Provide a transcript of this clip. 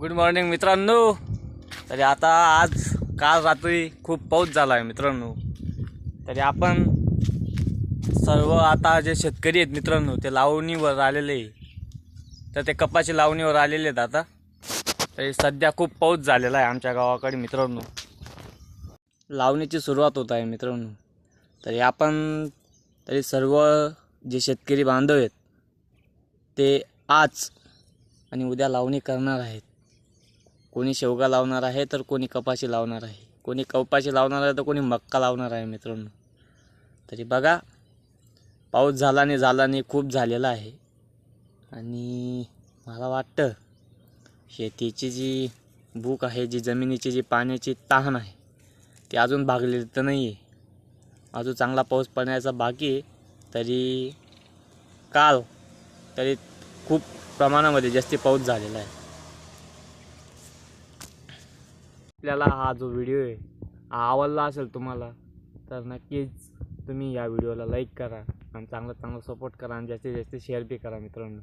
Good morning मित्रांनो. तरी आता आज काल रात्री खूप पाऊस झाला आहे मित्रांनो. तरी आपण सर्व आता जे शेतकरी आहेत मित्रांनो ते लावणीवर आलेले तर ते कपाशी लावणीवर आलेले आहेत आता. तरी सध्या खूप पाऊस झालेला आहे आमच्या गावाकडे मित्रांनो. लावणीची सुरुवात होत आहे मित्रांनो. तरी आपण तरी सर्व जे शेतकरी बांधव आहेत ते आज आणि उद्या लावणी करणार आहेत. कोणी शेवगा लावणार आहे तर कोणी कपाशी लावणार आहे. कोणी कपाशी लावणार आहे तर कोणी मक्का लावणार आहे मित्रांनो. तरी बघा पाऊस झाला नाही झाला नाही खूप झालेला आहे. आणि मला वाटतं शेतीची जी भूक आहे जी जमिनीची जी पाण्याची तहान आहे ती अजून भागलेली तर नाही आहे अजून चांगला पाऊस पडण्याचा बाकी आहे. तरी काल तरी खूप प्रमाणामध्ये जास्ती पाऊस झालेला आहे. आपल्याला हा जो व्हिडिओ आहे हा आवडला असेल तुम्हाला तर नक्कीच तुम्ही या व्हिडिओला लाईक करा आणि चांगला चांगला सपोर्ट करा आणि जास्तीत जास्त शेअर बी करा मित्रांनो.